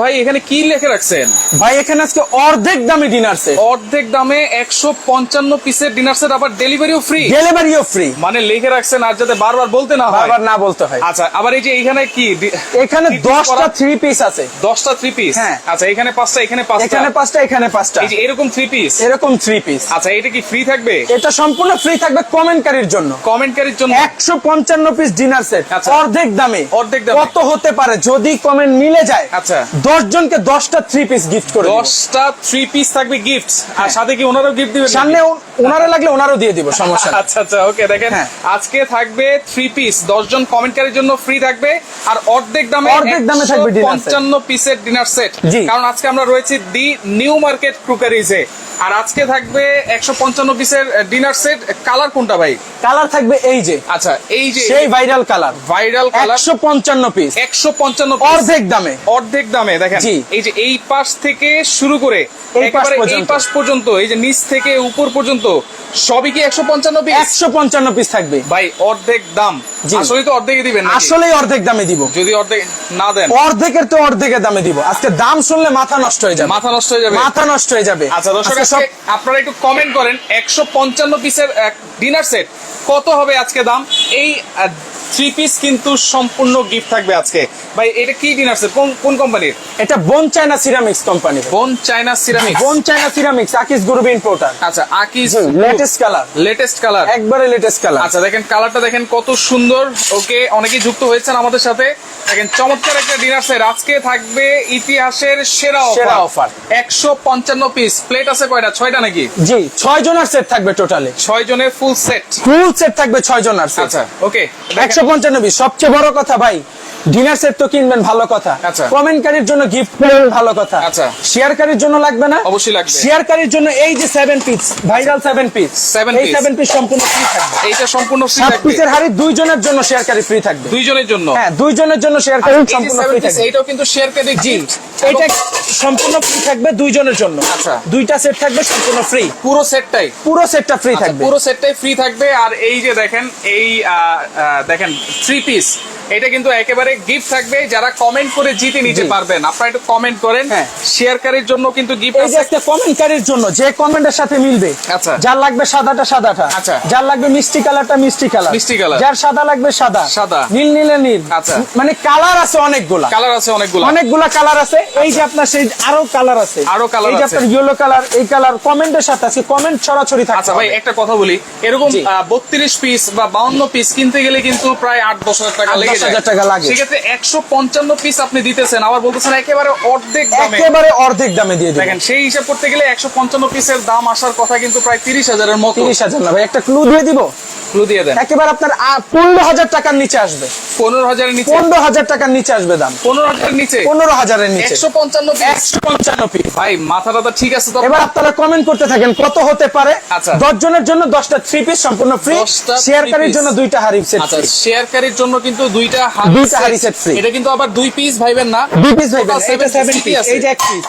ভাই এখানে কি লিখে রাখছেন? ভাই এখানে আজকে অর্ধেক দামে ডিনার সেট অর্ধেক দামে একশো পঞ্চান্ন পিসের ডিনার সেট আবার ডেলিভারিও ফ্রি ডেলিভারিও ফ্রি মানে লিখে রাখছেন আর যাতে বারবার বলতে না হয়। বারবার না বলতে হয়। আচ্ছা আবার এই যে এখানে কি এখানে কি কি দশটা করা? থ্রি পিস আছে। দশটা থ্রি পিস হ্যাঁ। আচ্ছা এখানে পাঁচটা এখানে পাঁচটা। এখানে পাঁচটা এখানে পাঁচটা। এই যে এরকম থ্রি পিস এরকম থ্রি পিস আচ্ছা এটা কি ফ্রি থাকবে? এটা সম্পূর্ণ ফ্রি থাকবে কমেন্টকারীর জন্য। কমেন্টকারীর জন্য? একশো পঞ্চান্ন পিস ডিনার সেট আচ্ছা। অর্ধেক দামে। অর্ধেক দামে। কত হতে পারে যদি কমেন্ট মিলে যায়? আচ্ছা। দশ জনকে দশটা থ্রি পিস গিফট করে দশটা থ্রি পিস থাকবে গিফট আর হ্যাঁ। সাথে কি ওনারও গিফট দিবেন সামনে ওনারা লাগলে ওনারও দিয়ে দিব সমস্যা আচ্ছা আচ্ছা ওকে দেখেন হ্যাঁ। আজকে থাকবে থ্রি পিস দশ জন কমেন্টকারীর জন্য ফ্রি থাকবে। আর অর্ধেক দামে অর্ধেক দামে থাকবে পঞ্চান্ন পিসের ডিনার সেট কারণ আজকে আমরা রয়েছি দি নিউ মার্কেট ক্রুকারিজে। আর আজকে থাকবে একশো পঞ্চান্ন পিসের ডিনার সেট কালার কোনটা ভাই? কালার থাকবে এই যে। আচ্ছা এই যে সেই ভাইরাল কালার। Viral colour. একশো পঞ্চান্ন পিস একশো পঞ্চান্ন অর্ধেক দামে। অর্ধেক দামে। দেখেন। এই যে এই পাশ থেকে শুরু করে এই পাশ একেবারে এই পর্যন্ত। পাশ পর্যন্ত এই যে নিচ থেকে উপর পর্যন্ত সবই কি একশো পঞ্চান্ন পিস একশো পঞ্চান্ন পিস থাকবে। ভাই অর্ধেক দাম। আসলে তো অর্ধেকই দিবেন আসলেই অর্ধেক দামে দিব। যদি অর্ধেক না দেন। অর্ধেকের তো অর্ধেকের দামে দিব। আজকে দাম শুনলে মাথা নষ্ট হয়ে যাবে। মাথা নষ্ট হয়ে যাবে। মাথা নষ্ট হয়ে যাবে। আচ্ছা দর্শক আপনারা একটু কমেন্ট করেন একশো পঞ্চান্ন পিসের ডিনার সেট কত হবে আজকে দাম? এই থ্রি পিস কিন্তু সম্পূর্ণ গিফট থাকবে আজকে। ভাই এটা কি ডিনার সেট কোন কোন কোম্পানির এটা bone china ceramics company bone china ceramic bone china ceramics Akij group importer আচ্ছা Akij latest colour latest colour একবারে লেটেস্ট কালার আচ্ছা দেখেন কালারটা দেখেন কত সুন্দর। ওকে অনেকেই যুক্ত হয়েছেন আমাদের সাথে। দেখেন চমৎকার একটা ডিনার সেট আজকে থাকবে ইতিহাসের সেরা সেরা অফার offer। একশো পঞ্চান্ন পিস প্লেট আছে কয়টা? ছয়টা নাকি? জি ছয় জনের সেট থাকবে টোটালে ছয় জনের ফুল সেট ফুল সেট থাকবে ছয় জনের সেট আচ্ছা ওকে একশো পঞ্চান্ন পিস সবচেয়ে বড় কথা ভাই ডিনার সেট তো কিনবেন ভালো কথা। আচ্ছা। কমেন্টকারীর জন্য গিফট করবেন ভালো কথা। আচ্ছা। শেয়ারকারীর জন্য লাগবে না? অবশ্যই লাগবে। শেয়ারকারীর জন্য এই যে seven piece viral seven piece Seven এই piece। সেভেন পিস সম্পূর্ণ ফ্রি থাকবে। এইটা সম্পূর্ণ ফ্রি থাকবে। পিসের হাড়ি দুইজনের জন্য শেয়ারকারী ফ্রি থাকবে। দুইজনের জন্য? হ্যাঁ দুইজনের জন্য শেয়ারকারী সম্পূর্ণ ফ্রি থাকবে। এইটাও কিন্তু শেয়ার করে জি এটা সম্পূর্ণ ফ্রি থাকবে দুইজনের জন্য। আচ্ছা। দুইটা সেট থাকবে সম্পূর্ণ ফ্রি পুরো সেটটাই পুরো সেটটা ফ্রি থাকবে। আচ্ছা, পুরো সেটটাই ফ্রি থাকবে। আর এই যে দেখেন এই দেখেন থ্রি পিস এটা কিন্তু একেবারে গিফট থাকবে যারা কমেন্ট করে জিতে নিতে পারবেন আপনারা একটু কমেন্ট করেন হ্যাঁ। শেয়ারকারীর জন্য কিন্তু গিফট আছে একটা কমেন্টকারীর জন্য যে কমেন্টের সাথে মিলবে আচ্ছা। যার লাগবে সাদাটা সাদাটা আচ্ছা। যার লাগবে মিষ্টি কালারটা মিষ্টি কালার মিষ্টি কালার। যার সাদা লাগবে সাদা সাদা। নীল নীলে নীল আচ্ছা। মানে কালার আছে অনেকগুলা কালার আছে অনেকগুলো অনেকগুলা কালার আছে এই যে আপনার সেই আরও কালার আছে আরও colour এই যে আপনার ইয়েলো কালার এই কালার কমেন্টের সাথে আছে কমেন্ট ছড়াছড়ি থাকছে আচ্ছা ভাই একটা কথা বলি এরকম জি। বত্রিশ পিস বা বাউন্ন পিস কিনতে গেলে কিন্তু প্রায় আট দশ হাজার টাকা লেগে দশ হাজার টাকা লাগে। সেক্ষেত্রে একশো পঞ্চান্ন পিস আপনি দিতেছেন। আবার বলতেছেন একেবারে অর্ধেক একেবারে অর্ধেক দামে দিয়ে দেখেন সেই হিসাব করতে গেলে একশো পঞ্চান্ন পিসের দাম আসার কথা কিন্তু প্রায় তিরিশ হাজারের মতো। তিরিশ হাজার না ভাই একটা ক্লু দিয়ে দিব? ক্লু দিয়ে দেন। একেবারে আপনার পনেরো হাজার টাকার নিচে আসবে। পনেরো হাজারের নিচে। পনেরো হাজার টাকার নিচে আসবে দাম। পনেরো হাজারের নিচে? পনেরো হাজারের নিচে। একশো পঞ্চান্ন পিস একশো পঞ্চান্ন পিস ভাই মাথা টাথা ঠিক আছে এবার আপনারা কমেন্ট করতে থাকেন কত হতে পারে? আচ্ছা। দশ জনের জন্য দশটা থ্রি পিস সম্পূর্ণ ফ্রি শেয়ারকারীর জন্য দুইটা হারিফ সেট আচ্ছা শেয়ারকারীর জন্য কিন্তু দুইটা দুইটা হাঁড়ি set free। এটা কিন্তু আবার দুই পিস ভাইবেন না দুই পিস ভাইবেন এটা seven সেভেন piece পিস আছে। এই যে এক পিস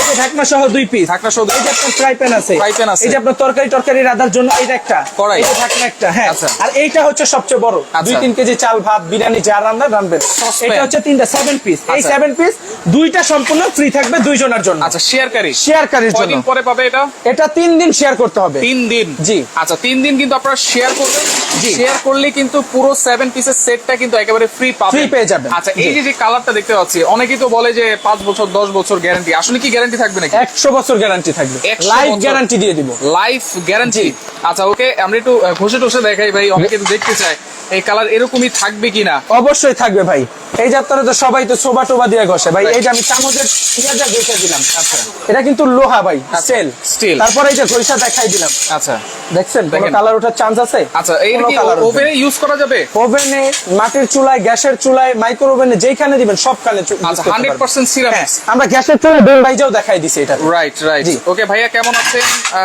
এই ঢাকনা সহ দুই পিস ঢাকনা সহ এই যে আপনার ফ্রাই প্যান আছে Fry pan আছে। এই যে আপনার তরকারি তরকারি রাধার জন্য এইটা একটা কড়াই। এই ঢাকনা একটা হ্যাঁ আচ্ছা। আর এইটা হচ্ছে সবচেয়ে বড় আচ্ছা। দুই তিন কেজি চাল ভাত বিরিয়ানি যা রান্না রান্নবেন এটা হচ্ছে তিনটা সেভেন পিস এই আচ্ছা। সেভেন পিস দুইটা সম্পূর্ণ ফ্রি থাকবে দুইজনের জন্য আচ্ছা শেয়ারকারী শেয়ারকারীর জন্য কয়দিন পরে পাবে এটা এটা তিন দিন শেয়ার করতে হবে তিন দিন জি। আচ্ছা তিন দিন কিন্তু আপনারা শেয়ার করবেন জি। শেয়ার করলে কিন্তু পুরো সেভেন পিসের সেটটা কিন্তু একেবারে ফ্রি পাবেন Free পেয়ে যাবেন। আচ্ছা এই যে যে কালারটা দেখতে পাচ্ছি অনেকেই তো বলে যে পাঁচ বছর দশ বছর গ্যারান্টি আসলে কি গ্যারান্টি থাকবে নাকি? একশো বছর গ্যারান্টি থাকবে। লাইফ গ্যারান্টি দিয়ে দিব। লাইফ গ্যারান্টি আচ্ছা ওকে আমরা একটু ঘষে টসে দেখাই ভাই অনেকে তো দেখতে চায়। এই কালার এরকমই থাকবে কিনা? অবশ্যই থাকবে ভাই। এই যে আপনারা তো সবাই তো সোবা টোবা দিয়ে ঘষে। ভাই এই যে আমি চামচের পেঁয়াজা ঘষে দিলাম। আচ্ছা। এটা কিন্তু লোহা ভাই স্টিল steel। তারপরে এই যে ঘষা দেখাই দিলাম। আচ্ছা। দেখছেন কোনো কালার ওঠার চান্স আছে? আচ্ছা এই কোনো কি colour উঠবে না। ওভেনে ইউজ করা যাবে? ওভেনে মাটির চুলায় গ্যাসের চুলায় মাইক্রো ওভেনে যেখানে দিবেন সবখানে আচ্ছা করতে হান্ড্রেড পার্সেন্ট হ্যাঁ, সিরামিক্স আমরা গ্যাসের চুলায় বেল ভাইজাও দেখাই দিছি এটা। রাইট রাইট ওকে ভাইয়া কেমন আছেন?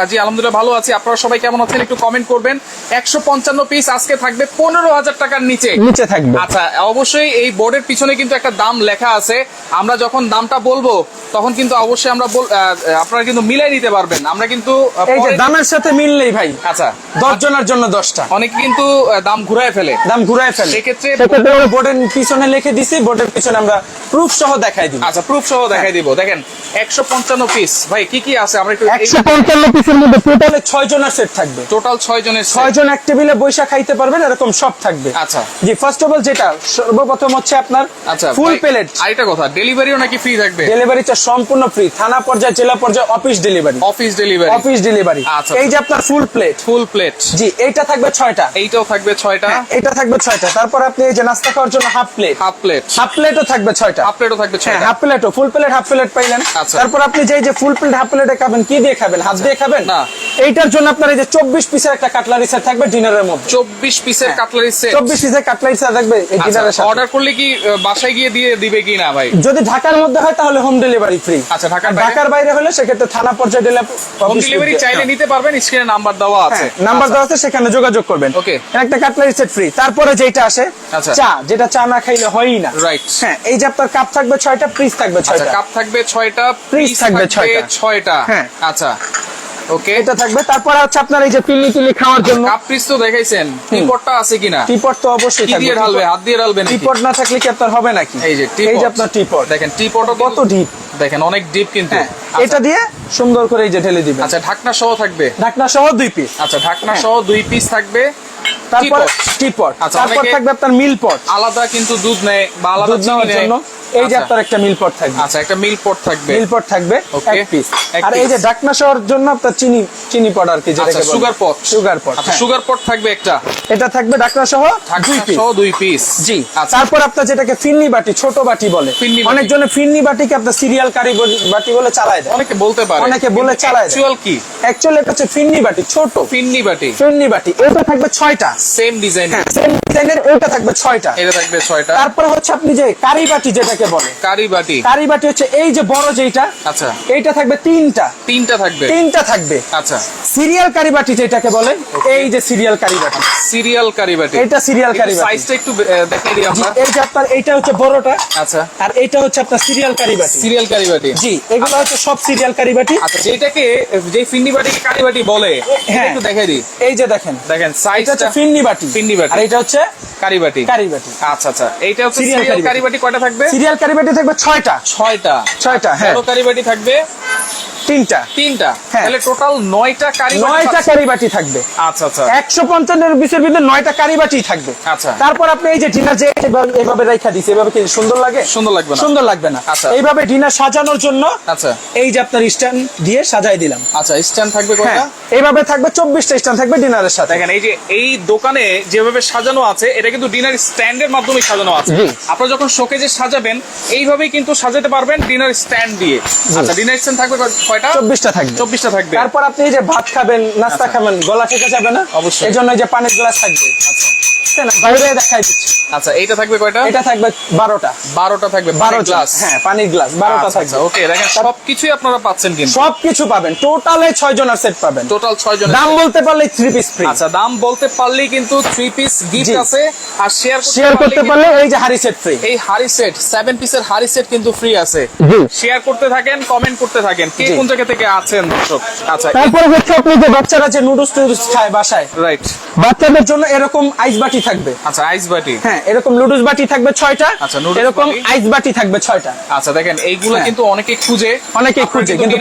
জি আলহামদুলিল্লাহ ভালো আছি। আপনারা সবাই কেমন আছেন একটু কমেন্ট করবেন। একশো পঞ্চান্ন পিস আজকে থাকবে পনেরো হাজার টাকার নিচে। নিচে থাকবে। আচ্ছা অবশ্যই এই বোর্ডের পিছনে কিন্তু একটা দাম লেখা আছে। আমরা যখন দামটা বলব তখন কিন্তু অবশ্যই আমরা আহ, আপনারা কিন্তু মিলাই নিতে পারবেন। আমরা কিন্তু দামের সাথে মিললেই ভাই। আচ্ছা। দশ জনের জন্য দশটা। অনেকে কিন্তু দাম ঘুরায় ফেলে। দাম ঘুরায় ফেলে। সেক্ষেত্রে বোর্ডের পিছনে লিখে দিছি বোর্ডের পিছনে আমরা প্রুফ সহ দেখাই দিই আচ্ছা প্রুফ সহ দেখাই দিব। দেখেন একশো পঞ্চান্ন পিস ভাই কি কি আছে? আমরা একটু একশো পঞ্চান্ন পিসের মধ্যে টোটালে ছয় জনের সেট থাকবে। টোটাল ছয় জনের ছয় জন এক টেবিলে বৈশা খাইতে পারবেন এরকম সব থাকবে। আচ্ছা। জি ফার্স্ট অফ অল যেটা সর্বপ্রথম হচ্ছে আপনার আচ্ছা ফুল প্লেট আরেকটা কথা ডেলিভারিও নাকি ফ্রি থাকবে? ডেলিভারি চার্জ সম্পূর্ণ ফ্রি থানা পর্যায়ে জেলা পর্যায়ে office delivery office delivery office delivery আচ্ছা, এই যে আপনার ফুল প্লেট ফুল প্লেট জি এইটা থাকবে ছয়টা। এইটাও থাকবে ছয়টা। এটা থাকবে ছয়টা। তারপর আপনি এই যে নাস্তা খাওয়ার জন্য half plate half plate half প্লেটও থাকবে ছয়টা। হাফ প্লেটও থাকবে হ্যাঁ হাফ প্লেটও ফুল প্লেট হাফ প্লেট পাইলেন। আচ্ছা। তারপর আপনি যে যে ফুল প্লেট হাফ প্লেটে খাবেন কি দিয়ে খাবেন? হাত দিয়ে খাবেন? না। এইটার জন্য আপনার এই যে চব্বিশ পিসের একটা কাটলারি সেট থাকবে ডিনারের মধ্যে। চব্বিশ পিসের হ্যাঁ। কাটলারি সেট চব্বিশ পিসের কাটলারি সেট থাকবে এই ডিনারের সাথে। অর্ডার করলে কি বাসায় গিয়ে দিয়ে দিবে কি না ভাই? যদি ঢাকার মধ্যে হয় তাহলে হোম ডেলিভারি ফ্রি আচ্ছা, ঢাকার বাইরে? ঢাকার বাইরে হলে সেক্ষেত্রে থানা পর্যায়ে হোম ডেলিভারি চাইলে নিতে পারবেন স্ক্রিনে নাম্বার দেওয়া আছে। নাম্বার দেওয়া আছে সেখানে যোগাযোগ করবেন। Okay. একটা কাটলারি সেট ফ্রি তারপরে যেটা আসে আচ্ছা। চা যেটা চা না খাইলে হয়ই না। Right. হ্যাঁ এই যে আপনার কাপ থাকবে ছয়টা পিস থাকবে আচ্ছা ছয়টা। কাপ থাকবে ছয়টা piece থাকবে ছয়টা। ছয়টা। হ্যাঁ। আচ্ছা ওকে এটা থাকবে। তারপরে হচ্ছে আপনার এই যে টিল্লি খাওয়ার জন্য। কাপ পিস তো দেখাইছেন। টিপটটা আছে কিনা? টিপট তো অবশ্যই থাকবে। দিয়ে ঢালবে? হাত দিয়ে ঢালবে টিপট না থাকলে কি আপনার হবে নাকি? এই যে এই যে আপনার টিপট। দেখেন টিপটও কত ডিপ দেখেন অনেক ডিপ কিন্তু। হ্যাঁ আচ্ছা, এটা দিয়ে সুন্দর করে এই যে ঢেলে দিবেন। আচ্ছা ঢাকনা সহ থাকবে? ঢাকনা সহ দুই পিস আচ্ছা ঢাকনা। সহ দুই পিস থাকবে। তারপর। টিপট। আচ্ছা, তারপর থাকবে আপনার মিল পট আলাদা কিন্তু দুধ নেয় বা আলাদা নেওয়ার জন্য এই যে আচ্ছা, আপনার একটা মিল পট থাকবে। আচ্ছা একটা মিল পট থাকবে মিল পট থাকবে এক পিস আর এই যে ঢাকনা জন্য আপনার চিনি চিনি পট আর কি আচ্ছা যেটাকে সুগার পট সুগার পট আচ্ছা সুগার পট থাকবে একটা। এটা থাকবে ঢাকনা সহ দুই পিস সহ দুই পিস জি। আচ্ছা। তারপর আপনার যেটাকে ফিন্নি বাটি ছোট বাটি বলে। ফিন্নি বাটি। অনেকজনে ফিন্নি বাটিকে আপনার সিরিয়াল কারি বাটি বলে চালায় দেয়। অনেকে বলতে পারে। অনেকে বলে চালায়। অ্যাকচুয়াল কি? অ্যাকচুয়ালি এটা হচ্ছে ফিন্নি বাটি ছোট। ফিন্নি বাটি। ফিন্নি বাটি। এটা থাকবে ছয়টা। সেম ডিজাইন সেম ডিজাইনের ওটা থাকবে ছয়টা। এটা থাকবে ছয়টা। তারপরে হচ্ছে আপনি যে কারি বাটি যেটাকে বলে কারি বাটি কারি বাটি হচ্ছে এই যে বড় যেটা আচ্ছা। এইটা থাকবে তিনটা। তিনটা থাকবে? তিনটা থাকবে। আচ্ছা। সিরিয়াল কারি বাটি যেটাকে বলে এই যে সিরিয়াল কারি বাটি সিরিয়াল কারি বাটি এটা সিরিয়াল কারি বাটি সাইজটা একটু দেখাই দিই আমরা। এই যে আপনার এইটা হচ্ছে বড়টা। আচ্ছা। আর এইটা হচ্ছে আপনার সিরিয়াল কারি বাটি সিরিয়াল কারি বাটি জি এগুলো হচ্ছে সব সিরিয়াল কারি বাটি আচ্ছা যেটাকে যে ফিন্নি বাটিকে কারি বাটি বলে হ্যাঁ। একটু দেখাই দিই। এই যে দেখেন। দেখেন এটা সাইজটা হচ্ছে ফিন্নি বাটি। ফিন্নি বাটি। আর এটা হচ্ছে কারি বাটি। কারি বাটি। আচ্ছা আচ্ছা। এইটা হচ্ছে সিরিয়াল কারি বাটি কয়টা থাকবে? সিরিয়াল কারি বাটি থাকবে ছয়টা। ছয়টা। ছয়টা হ্যাঁ। বড় কারি বাটি থাকবে তিনটা। তিনটা। হ্যাঁ। তাহলে টোটাল নয়টা কারি নয়টা পাচ্ছেন। কারি বাটি থাকবে। আচ্ছা আচ্ছা। একশো পঞ্চান্নের বিশের ভিতরে নয়টা কারি বাটি থাকবে। আচ্ছা। তারপর আপনি এই যে ডিনার যে রেখা দিচ্ছে এভাবে কি সুন্দর লাগে? সুন্দর লাগবে না। সুন্দর লাগবে না। আচ্ছা। এইভাবে ডিনার সাজানোর জন্য আচ্ছা। এই যে আপনার স্ট্যান্ড দিয়ে সাজাই দিলাম। আচ্ছা স্ট্যান্ড থাকবে হ্যাঁ কয়টা? এইভাবে থাকবে চব্বিশটা স্ট্যান্ড থাকবে ডিনারের সাথে। দেখেন এই যে এই দোকানে যেভাবে সাজানো আছে এটা কিন্তু ডিনার স্ট্যান্ডের মাধ্যমে সাজানো আছে। আপনারা যখন শোকেজে সাজাবেন এইভাবেই কিন্তু সাজাতে পারবেন ডিনার স্ট্যান্ড দিয়ে। আচ্ছা ডিনার স্ট্যান্ড থাকবে কয়টা? চব্বিশটা থাকবে। চব্বিশটা থাকবে। তারপর আপনি যে ভাত খাবেন নাস্তা আচ্ছা। খাবেন গলা থেকে যাবে না? অবশ্যই। এই জন্য যে পানির গ্লাস থাকবে। আচ্ছা। তাই না? বাইরে দেখাই দিচ্ছি। আচ্ছা এইটা থাকবে কয়টা? এটা থাকবে বারোটা। বারোটা থাকবে বারো বারো গ্লাস। হ্যাঁ পানির গ্লাস বারোটা আচ্ছা থাকবে। ওকে দেখেন সবকিছুই আপনারা পাচ্ছেন কিন্তু। সবকিছু পাবেন। টোটালে জনের সেট পাবেন। টোটাল দাম বলতে পারলে পিস ফ্রি আচ্ছা দাম বলতে পারলেই কিন্তু পিস গিফট আছে। আর শেয়ার শেয়ার করতে পারলে এই যে হারি সেট ফ্রি এই হারি সেট সেভেন পিসের হারি সেট কিন্তু ফ্রি আছে। শেয়ার করতে থাকেন কমেন্ট করতে থাকেন কে কোন জায়গা থেকে আছেন দর্শক? আচ্ছা। তারপরে হচ্ছে আপনি যে বাচ্চারা যে নুডলস টুডলস খায় বাসায় রাইট বাচ্চাদের জন্য এরকম আইস বাটি থাকবে? আচ্ছা আইস বাটি। হ্যাঁ এরকম বাটি থাকবে ছয়টা আচ্ছা, এরকম আইস বাটি থাকবে ছয়টা। আচ্ছা দেখেন এইগুলো হ্যাঁ। কিন্তু অনেকে খুঁজে। অনেকে খুঁজে, কিন্তু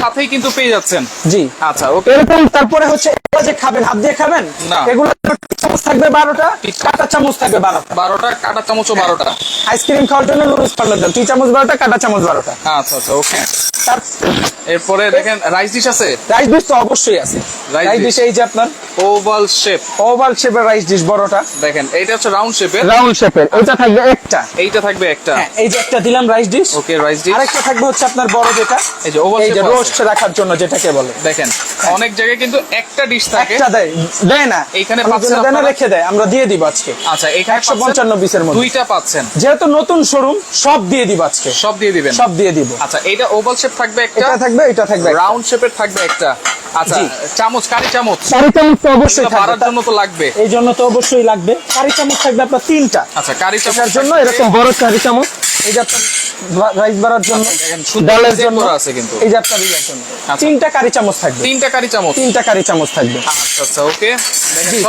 সাথেই কিন্তু পেয়ে যাচ্ছেন। জি। আচ্ছা ওকে। এরকম তারপরে হচ্ছে যে খাবেন হাত দিয়ে খাবেন? না। এগুলো চামচ থাকবে বারোটা কাটা চামচ থাকবে বারোটা। বারোটা কাটা চামচও বারোটা। আইসক্রিম খাওয়ার জন্য নুডলস পার্লার দাম টি চামচ বারোটা কাটা চামচ বারোটা। আচ্ছা আচ্ছা ওকে। এরপরে দেখেন রাইস ডিশ আছে? রাইস ডিশ তো অবশ্যই আছে। রাইস। ডিশ এই যে আপনার ওভাল শেপ ওভাল শেপের রাইস ডিশ বড়টা। দেখেন এইটা হচ্ছে রাউন্ড শেপের রাউন্ড শেপের এটা থাকবে একটা। এইটা থাকবে একটা। হ্যাঁ এই যে একটা দিলাম rice dish okay rice dish আরেকটা থাকবে হচ্ছে আপনার বড় যেটা। এই যে ওভাল শেপ রোস্ট রাখার জন্য যেটাকে বলে। দেখেন অনেক জায়গায় কিন্তু একটা ডিশ থাকে। একটা দেয় দেয় না। এইখানে অনেক পাচ্ছেন দেয় না রেখে দেয় আমরা দিয়ে দিব আজকে। আচ্ছা এখানে একশো পঞ্চান্ন পিসের মধ্যে। দুইটা পাচ্ছেন। যেহেতু নতুন শোরুম সব দিয়ে দিব আজকে। সব দিয়ে দিবেন? সব দিয়ে দিব। আচ্ছা এটা ওভাল শেপ থাকবে একটা? এটা থাকবে এটা থাকবে রাউন্ড শেপের থাকবে একটা। আচ্ছা চামচ কারি চামচ। কারি চামচ তো অবশ্যই থাকবে। জন্য তো লাগবে। এই জন্য তো অবশ্যই লাগবে। কারি চামচ থাকবে আপনার তিনটা। আচ্ছা কারি চামচ জন্য এরকম বড় কারি চামচ। এই যে আপনার রাইস বাড়ার জন্য ডালের জন্য আছে কিন্তু। এই যে আপনার ইয়ের জন্য আচ্ছা। তিনটা কারি চামচ থাকবে। তিনটা কারি চামচ। তিনটা কারি চামচ থাকবে। আচ্ছা আচ্ছা ওকে।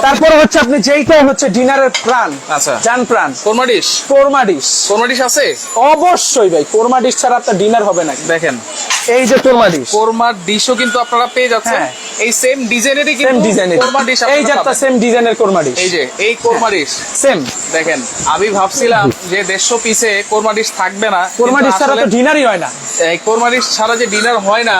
তারপরে হচ্ছে আপনি যেইটাই হচ্ছে ডিনারের প্রাণ আচ্ছা। জান প্রাণ। Korma dish? Korma dish. Korma dish আছে? অবশ্যই ভাই কোরমা ডিশ ছাড়া আপনার ডিনার হবে না। দেখেন। এই যে কোরমা ডিশ। কোরমার ডিশও কিন্তু আপনারা পেয়ে যাচ্ছেন। হ্যাঁ। এই সেম ডিজাইনেরই সেম ডিজাইনের। কোরমা ডিশ এই যে সেম ডিজাইনের কোরমা ডিশ। এই যে এই কোরমা ডিশ। সেম দেখেন আমি ভাবছিলাম যে দেড়শো পিসে কোরমা ডিশ থাকবে না। কোরমা ডিশ ছাড়া তো ডিনারই হয় না। এই কোরমা ডিশ ছাড়া যে ডিনার হয় না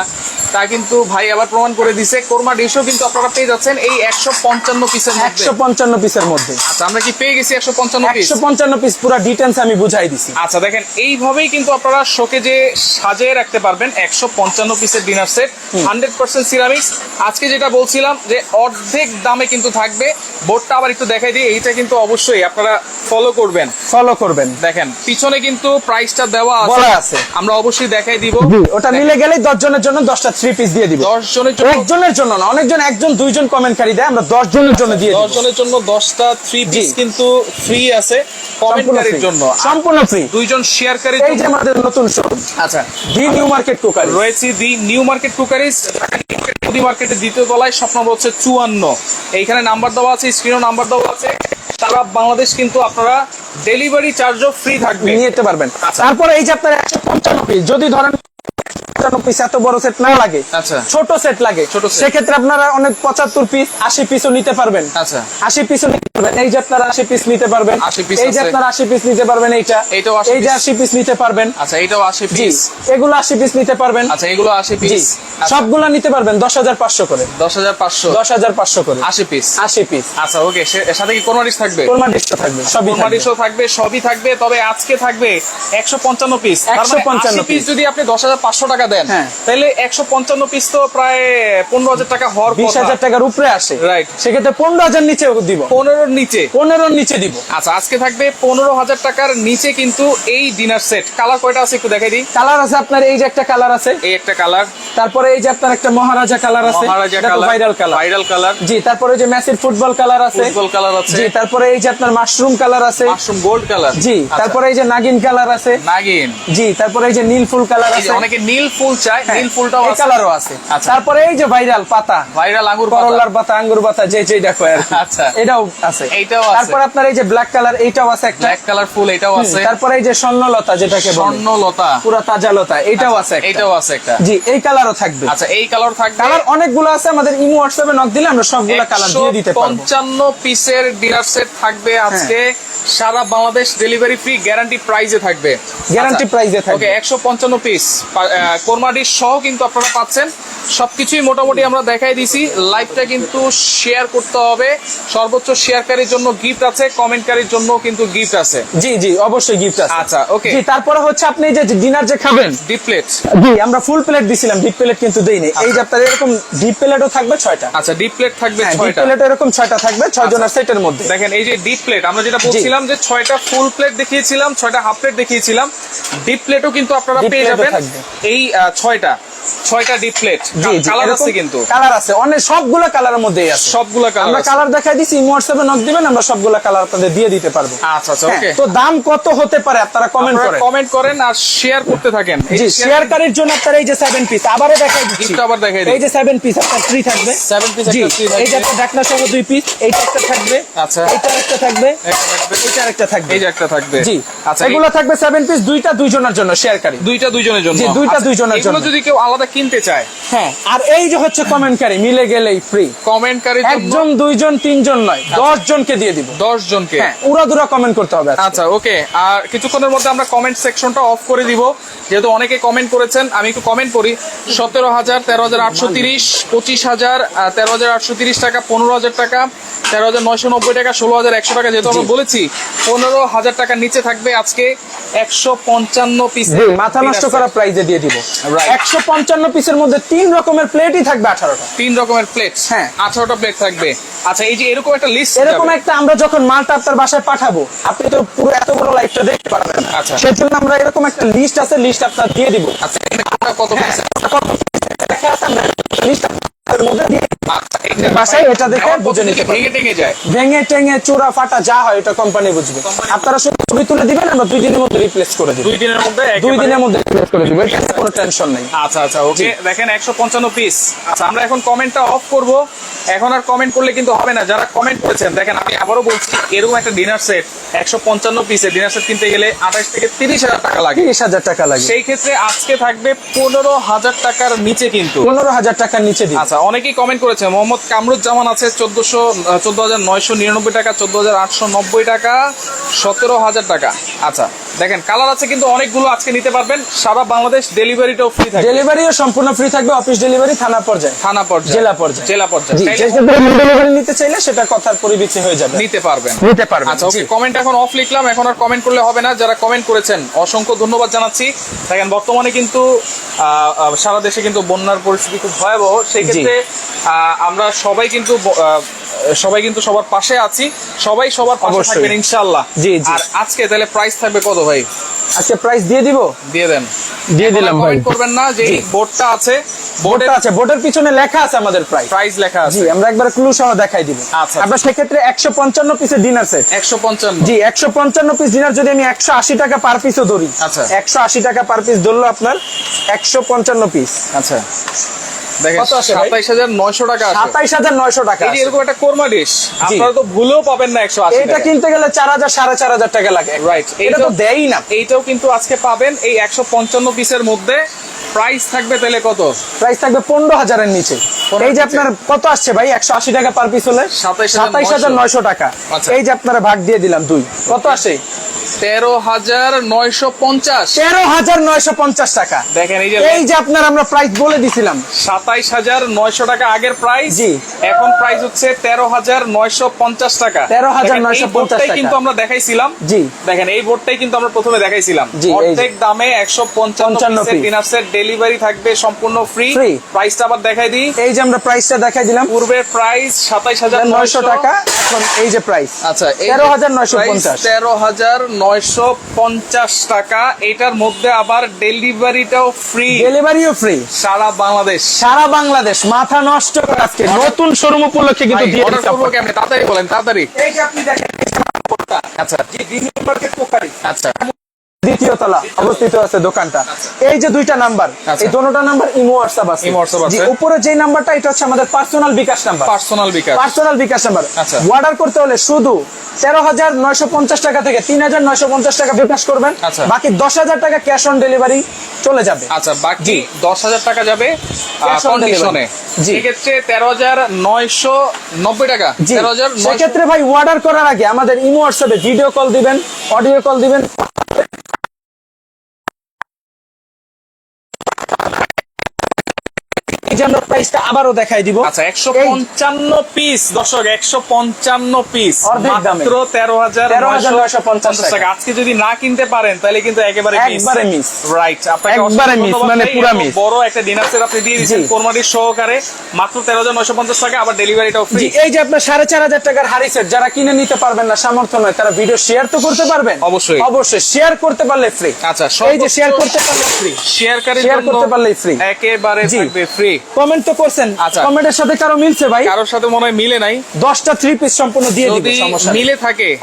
তা কিন্তু ভাই আবার প্রমাণ করে দিছে। কোরমা ডিশও কিন্তু আপনারা পেয়ে যাচ্ছেন এই একশো পঞ্চান্ন পিসের একশো পঞ্চান্ন পিসের মধ্যে। আচ্ছা আমরা কি পেয়ে গেছি একশো পঞ্চান্ন একশো পঞ্চান্ন পিস পুরো ডিটেলস আমি বুঝাই দিছি। আচ্ছা দেখেন এইভাবেই কিন্তু আপনারা শোকে যে সাজিয়ে রাখতে পারবেন একশো পঞ্চান্ন পিসের dinner set hundred percent ceramics আজকে যেটা বলছিলাম যে অর্ধেক দামে কিন্তু থাকবে। বোর্ডটা আবার একটু দেখাই দিই এইটা কিন্তু অবশ্যই আপনারা ফলো করবেন। ফলো করবেন। দেখেন পিছনে কিন্তু প্রাইসটা দেওয়া বলা আছে। আছে। আমরা অবশ্যই দেখাই দিব। ওটা মিলে গেলেই দশ জনের জন্য দশটা থ্রি পিস দিয়ে দিব। দশ জনের জন্য একজনের জন্য না অনেকজন একজন দুইজন কমেন্টকারী দেয় আমরা দশ জনের জন্য দিয়ে দশ জনের জন্য দশটা থ্রি পিস কিন্তু ফ্রি আছে কমেন্টকারীর জন্য। সম্পূর্ণ ফ্রি দুইজন শেয়ারকারীর এই যে আমাদের নতুন শোরুম আচ্ছা। The new market cooker. রয়েছে the new market cookeries Modi মার্কেটের দ্বিতীয় তলায় স্বপ্ন নম্বর হচ্ছে চুয়ান্ন। এইখানে নাম্বার দেওয়া আছে স্ক্রিনও নাম্বার দেওয়া আছে। সারা বাংলাদেশ কিন্তু আপনারা ডেলিভারি চার্জও ফ্রি থাকবে। নিয়ে যেতে পারবেন। আচ্ছা। তারপরে এই যে আপনার একশো পঞ্চান্ন পিস যদি ধরেন পঞ্চান্ন পিস এত বড় সেট না লাগে। আচ্ছা। ছোট সেট লাগে। সেক্ষেত্রে আপনারা অনেক পঁচাত্তর পিস আশি পিসও নিতে পারবেন। আচ্ছা। আশি পিসও নিতে পারবেন। এই যে আপনারা আশি পিস নিতে পারবেন। এই যে। আপনারা আশি পিস নিতে পারবেন এইটা। এই যে আশি পিস নিতে পারবেন। আচ্ছা এইটাও আশি পিস এগুলো আশি পিস নিতে পারবেন। আচ্ছা এগুলো আশি পিস সবগুলা নিতে পারবেন দশ হাজার পাঁচশো করে। দশ হাজার পাঁচশো। দশ হাজার পাঁচশো করে। আশি পিস আশি পিস আচ্ছা ওকে এর সাথে কি কোরমা ডিশ থাকবে? কোরমা ডিশটা থাকবে? সবই কোরমা থাকবে। ডিশও থাকবে সবই থাকবে তবে আজকে থাকবে একশো পঞ্চান্ন পিস 155 পিস যদি আপনি দশ হাজার পাঁচশো টাকা দেন হ্যাঁ। তাহলে একশো পঞ্চান্ন পিস তো প্রায় পনেরো হাজার টাকা হওয়ার বিশ হাজার টাকার উপরে আসে। Right. সেক্ষেত্রে পনেরো হাজার নিচে দিব। পনেরোর নিচে। পনেরোর নিচে দিব। আচ্ছা আজকে থাকবে পনেরো হাজার টাকার নিচে কিন্তু এই ডিনার সেট কালার কয়টা আছে একটু দেখাই দিই। কালার আছে আপনার এই যে একটা কালার আছে। এই একটা কালার তারপরে এই যে আপনার একটা মহারাজা কালার আছে। Maharaja colour viral colour viral colour জি তারপরে যে মেসির ফুটবল কালার আছে। ফুটবল কালার আছে। জি তারপরে এই যে আপনার মাশরুম কালার আছে। মাশরুম গোল্ড কালার জি তারপরে এই যে নাগিন কালার আছে। নাগিন। জি তারপরে এই যে নীল ফুল কালার আছে। অনেকে নীল ফুল চায় হ্যাঁ, নীল ফুলটাও আছে। কালারও আছে। আচ্ছা। তারপরে এই যে ভাইরাল পাতা ভাইরাল আঙ্গুর পাতা। করলার পাতা আঙ্গুর পাতা যে যে দেখো আর আচ্ছা। এটাও আছে। এইটাও আছে। তারপর আপনার এই যে ব্ল্যাক কালার এইটাও আছে একটা। ব্ল্যাক কালার ফুল এটাও আছে। তারপরে এই যে স্বর্ণলতা যেটাকে বলে। স্বর্ণলতা। পুরা তাজা লতা এটাও আছে একটা। এটাও আছে একটা। জি এই কালারও থাকবে। আচ্ছা এই কালার থাকবে। কালার অনেকগুলো আছে আমাদের ইমো হোয়াটসঅ্যাপে নক দিলে আমরা সবগুলো কালার দিয়ে দিতে পারব। হ্যাঁ। পঞ্চান্ন পিসের ডিনার সেট থাকবে আজকে। সারা বাংলাদেশ ডেলিভারি ফ্রি গ্যারান্টি প্রাইজে থাকবে। গ্যারান্টি প্রাইজে এ থাকবে। ওকে একশো পঞ্চান্ন পিস কোরমা ডিশ সহ কিন্তু আপনারা পাচ্ছেন। সবকিছুই মোটামুটি আমরা দেখাই দিছি। লাইভটা কিন্তু শেয়ার করতে হবে। সর্বোচ্চ শেয়ারকারীর জন্য গিফট আছে কমেন্টকারীর জন্য কিন্তু গিফট আছে। জি জি অবশ্যই গিফট আছে। আচ্ছা, okay. জি তারপরে হচ্ছে আপনি যে ডিনার যে খাবেন ডিপ্লেট জি আমরা ফুল প্লেট দিছিলাম ডিপ প্লেট কিন্তু দেইনি। এই যে আপনার এরকম ডিপ প্লেটও থাকবে ছয়টা। আচ্ছা ডিপ্লেট থাকবে হ্যাঁ ডিপ প্লেট এরকম ছয়টা থাকবে ছয় জনের সেটের মধ্যে। দেখেন এই যে ডিপ প্লেট আমরা যেটা বলছিলাম যে ছয়টা ফুল প্লেট দেখিয়েছিলাম ছয়টা হাফ প্লেট দেখিয়েছিলাম। ডিপ প্লেটও কিন্তু আপনারা পেয়ে যাবেন। এই ছয়টা। ছয়টা ডিপ প্লেট জি জি কালার আছে কিন্তু। কালার আছে। অনেক সবগুলো কালারের মধ্যেই আছে। সবগুলা কালার আমরা কালার দেখাই দিছি হোয়াটসঅ্যাপে নক দিবেন আমরা সবগুলো কালার আপনাদের দিয়ে দিতে পারব। আচ্ছা আচ্ছা হ্যাঁ, ওকে তো দাম কত হতে পারে আপনারা কমেন্ট করেন। কমেন্ট করেন আর শেয়ার করতে থাকেন। জি share- শেয়ারকারীর জন্য আপনার এই যে সেভেন পিস আবারও দেখাই দিচ্ছি। আবার দেখাই দিই। এই যে সেভেন পিস আপনার ফ্রি থাকবে। Seven piece জি একটা free থাকবে। এই যে আপনার ঢাকনা সহ দুই পিস এইটা একটা থাকবে। আচ্ছা। এইটা একটা থাকবে। একটা এইটা একটা থাকবে। এই যে একটা থাকবে। জি আচ্ছা এগুলো থাকবে সেভেন পিস দুইটা দুইজনের জন্য শেয়ারকারী দুইটা দুইজনের জন্য। জি, দুইটা আচ্ছা, দুইজনের জন্য। যদি কেউ আলাদা কিনতে চায়। হ্যাঁ আর এই যে হচ্ছে কমেন্টকারী মিলে গেলেই ফ্রি কমেন্টকারীর জন্য একজন দুইজন তিনজন নয় দশ জনকে দিয়ে দিব। দশ জনকে। হ্যাঁ উড়াদুরা কমেন্ট করতে হবে আচ্ছা ওকে আর কিছুক্ষণের মধ্যে আমরা কমেন্ট সেকশনটা অফ করে দিব। যেহেতু অনেকে কমেন্ট করেছেন আমি একটু কমেন্ট করি। সতেরো হাজার তেরো হাজার আটশো তিরিশ পঁচিশ হাজার তেরো হাজার আটশো তিরিশ টাকা পনেরো হাজার টাকা তেরো হাজার নয়শো নব্বই টাকা ষোলো হাজার একশো টাকা যেহেতু আমরা বলেছি পনেরো হাজার টাকার নিচে থাকবে আজকে একশো পঞ্চান্ন পিস মাথা নষ্ট করা প্রাইজে দিয়ে দিব. একশো পঞ্চান্ন পিসের মধ্যে তিন রকমের প্লেটই থাকবে আঠারোটা তিন রকমের প্লেট হ্যাঁ। আঠারোটা প্লেট থাকবে আচ্ছা এই যে এরকম একটা লিস্ট এরকম একটা আমরা যখন মালটা আপনার বাসায় পাঠাবো আপনি তো পুরো এত বড় লাইফটা দেখতে পারবেন না আচ্ছা। সেজন্য আমরা এরকম একটা লিস্ট আছে লিস্ট আপনার দিয়ে দিব আচ্ছা কত কত লিস্ট আপনার মধ্যে যায়। বাসায় এটা দেখে বুঝে নিতে ভেঙে টেঙে চোরা ফাটা যা হয় এটা কোম্পানি বুঝবে। আপনারা শুধু ছবি তুলে দিবেন আমরা দুই দিনের মধ্যে রিপ্লেস করে দিব। দুই দিনের মধ্যে দুই দিনের মধ্যে রিপ্লেস করে দিব এটা কোনো টেনশন নেই। আচ্ছা আচ্ছা ওকে দেখেন একশো পঞ্চান্ন পিস আচ্ছা আমরা এখন কমেন্টটা অফ করব। এখন আর কমেন্ট করলে কিন্তু হবে না। যারা কমেন্ট করেছেন দেখেন আমি আবারও বলছি এরকম একটা ডিনার সেট একশো পঞ্চান্ন পিসের ডিনার সেট কিনতে গেলে আঠাশ থেকে তিরিশ হাজার টাকা লাগে। তিরিশ হাজার টাকা লাগে। সেই ক্ষেত্রে আজকে থাকবে পনেরো হাজার টাকার নিচে কিন্তু। পনেরো হাজার টাকার নিচে আচ্ছা অনেকেই কমেন্ট করেছে মোহাম্মদ কামরুজ্জামান আছে চোদ্দশো চোদ্দ হাজার নয়শো নিরানব্বই টাকা চোদ্দ হাজার আটশো নব্বই টাকা সতেরো হাজার টাকা। আচ্ছা দেখেন কালার আছে কিন্তু অনেকগুলো আজকে নিতে পারবেন। সারা বাংলাদেশ ডেলিভারিটাও ফ্রি থাকে ডেলিভারিও সম্পূর্ণ ফ্রি থাকবে অফিস ডেলিভারি থানা পর্যায়ে। থানা পর্যায়ে। জেলা পর্যায়ে। জেলা পর্যায়ে। ডেলিভারি নিতে চাইলে সেটা কথার পরিবিচি হয়ে যাবে। নিতে পারবেন। নিতে পারবেন আচ্ছা ওকে কমেন্ট এখন অফ লিখলাম এখন আর কমেন্ট করলে হবে না। যারা কমেন্ট করেছেন অসংখ্য ধন্যবাদ জানাচ্ছি। দেখেন বর্তমানে কিন্তু সারা দেশে কিন্তু বন্যার পরিস্থিতি খুব ভয়াবহ। সেই ক্ষেত্রে আহ, আমরা সবাই কিন্তু সবাই কিন্তু সবার পাশে আছি। সবাই সবার পাশে। থাকবেন ইনশাআল্লাহ। জি, জি। আর আজকে তাহলে প্রাইস থাকবে কত ভাই? আজকে প্রাইস দিয়ে দিব? দিয়ে দেন। দিয়ে দিলাম ভাই। করবেন না যে বোর্ডটা আছে। বোর্ডটা আছে। বোর্ডের পিছনে লেখা আছে আমাদের প্রাইস প্রাইস লেখা আছে। জি আমরা একবার ক্লু সহ দেখাই দিব। আচ্ছা। আপনার সেক্ষেত্রে একশো পঞ্চান্ন পিসের ডিনার সেট একশো পঞ্চান্ন। জি একশো পঞ্চান্ন পিস ডিনার যদি আমি একশো আশি টাকা পার পিসও ধরি আচ্ছা। একশো আশি টাকা পার পিস ধরলো আপনার একশো পঞ্চান্ন পিস আচ্ছা। এই যে আছে। এরকম একটা কোরমা ডিশ আপনারা তো ভুলেও পাবেন না একশো আশি এটা কিনতে গেলে চার হাজার সাড়ে চার হাজার টাকা লাগে। রাইট এটা তো দেয়ই না। এইটাও কিন্তু আজকে পাবেন এই একশো পঞ্চান্ন পিসের মধ্যে। প্রাইস থাকবে তাহলে কত? প্রাইস থাকবে পনেরো হাজারের নিচে। এই যে আপনার কত আসছে ভাই? একশো আশি টাকা পার পিস হলে? সাতাইশ হাজার নয়শো। টাকা। এই যে আপনারা ভাগ দিয়ে দিলাম দুই। কত আসে? তেরো হাজার নয়শো পঞ্চাশ। তেরো হাজার নয়শো পঞ্চাশ টাকা। দেখেন এই যে আপনার আমরা প্রাইস বলে দিছিলাম। সাতাইশ হাজার নয়শো টাকা আগের প্রাইস জি। এখন প্রাইস হচ্ছে তেরো হাজার নয়শো পঞ্চাশ টাকা। 13,950 দেখেন, এই বোর্ডটাই কিন্তু আমরা দেখাইছিলাম। জি। দেখেন এই বোর্ডটাই কিন্তু আমরা প্রথমে দেখাইছিলাম। অর্ধেক দামে একশো পঞ্চান্ন 55 ডিনার সেট ডেলিভারি থাকবে সম্পূর্ণ ফ্রি প্রাইসটা আবার দেখাই দিই। এই যে আমরা প্রাইসটা দেখাই দিলাম। পূর্বের প্রাইস সাতাইশ হাজার নয়শো। টাকা এখন এই যে প্রাইস আচ্ছা তেরো হাজার নয়শো পঞ্চাশ। তেরো হাজার নয়শো পঞ্চাশ টাকা। এটার মধ্যে আবার ডেলিভারিটাও ফ্রি ডেলিভারিও ফ্রি সারা বাংলাদেশ। সারা বাংলাদেশ মাথা নষ্ট করে আজকে নতুন শোরুম উপলক্ষে কিন্তু দিয়ে তাড়াতাড়ি বলেন তাড়াতাড়ি। এই যে আপনি দেখেন। আচ্ছা। আচ্ছা। দ্বিতীয় তলা অবস্থিত আছে দোকানটা। এই যে দুইটা নাম্বার আচ্ছা। এই নাম্বার ইমো হোয়াটসঅ্যাপ আছে। ইমো WhatsApp আছে। উপরে যে নাম্বারটা এটা হচ্ছে আমাদের personal bKash number. Personal bKash. Personal bKash number. আচ্ছা। অর্ডার করতে হলে শুধু তেরো হাজার নয়শো পঞ্চাশ টাকা থেকে তিন হাজার নয়শো পঞ্চাশ টাকা বিকাশ করবেন। আচ্ছা। বাকি দশ হাজার টাকা ক্যাশ অন ডেলিভারি চলে যাবে। আচ্ছা বাকি দশ হাজার টাকা যাবে কন্ডিশনে জি। সেক্ষেত্রে তেরো হাজার নয়শো নব্বই টাকা। জি। তেরো হাজার সেক্ষেত্রে ভাই অর্ডার করার আগে আমাদের ইমো হোয়াটসঅ্যাপে ভিডিও কল দিবেন অডিও কল দিবেন। যে আমরা প্রাইসটা আবারও দেখাই দিব আচ্ছা একশো পঞ্চান্ন পিস দর্শক একশো পঞ্চান্ন পিস অর্ধেক দামে। মাত্র তেরো হাজার 13,950 টাকা আজকে যদি না কিনতে পারেন তাহলে কিন্তু একেবারে একবারে miss। রাইট আপনাকে একবারে ধন্যবাদ মানে। পুরা miss। বড় একটা ডিনার সেট আপনি দিয়ে দিচ্ছেন কোরমাটির সহকারে মাত্র তেরো হাজার নয়শো পঞ্চাশ টাকা আবার ডেলিভারিটাও ফ্রি এই যে আপনার সাড়ে চার হাজার টাকার হাড়ি সেট যারা কিনে নিতে পারবেন না সামর্থ্য নয় তারা ভিডিও শেয়ার তো করতে পারবেন অবশ্যই। অবশ্যই শেয়ার করতে পারলে ফ্রি আচ্ছা এই যে শেয়ার করতে পারলে ফ্রি Share করতে পারলেই free। একেবারে। থাকবে ফ্রি কমেন্ট তো করছেন। আচ্ছা। কমেন্টের সাথে কারও মিলছে ভাই? কারোর সাথে মনে হয় মিলে নাই। দশটা থ্রি পিস সম্পূর্ণ দিয়ে দিবে সমস্যা মিলে থাকে।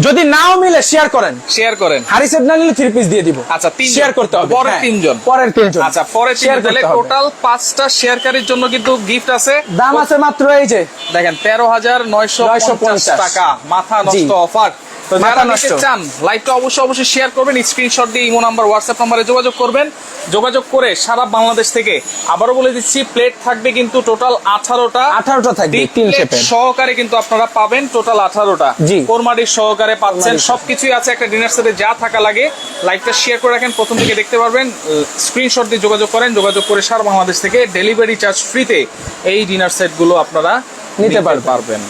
যদি নাও মিলে শেয়ার করেন। শেয়ার করেন। হাড়ি সেট না নিলে থ্রি পিস দিয়ে দিব। আচ্ছা, তিনজন। শেয়ার করতে হবে পরের হ্যাঁ, তিনজন। পরের তিনজন। আচ্ছা পরে তাহলে করতে হবে। টোটাল পাঁচটা শেয়ারকারীর জন্য কিন্তু গিফট আছে। দাম আছে মাত্র এই যে। দেখেন তেরো হাজার নয়শো 950 টাকা। মাথা। নষ্ট অফার তো যারা নিতে। চান লাইভটা অবশ্যই অবশ্যই শেয়ার করবেন। স্ক্রিনশট দিয়ে ইমো নাম্বার হোয়াটসঅ্যাপ নাম্বারে যোগাযোগ করবেন। যোগাযোগ করে সারা বাংলাদেশ থেকে আবারও বলে দিচ্ছি প্লেট থাকবে কিন্তু টোটাল আঠারোটা। 18টা থাকবে, তিন সহকারে কিন্তু আপনারা পাবেন টোটাল আঠারোটা। সহকারে পাচ্ছেন সবকিছুই আছে একটা ডিনার সেটে যা থাকা লাগে। লাইভটা শেয়ার করে রাখেন প্রথম থেকে দেখতে পারবেন। স্ক্রিনশট দিয়ে যোগাযোগ করেন যোগাযোগ করে সারা বাংলাদেশ থেকে ডেলিভারি চার্জ ফ্রিতে এই ডিনার সেটগুলো আপনারা নিতে। পারবেন।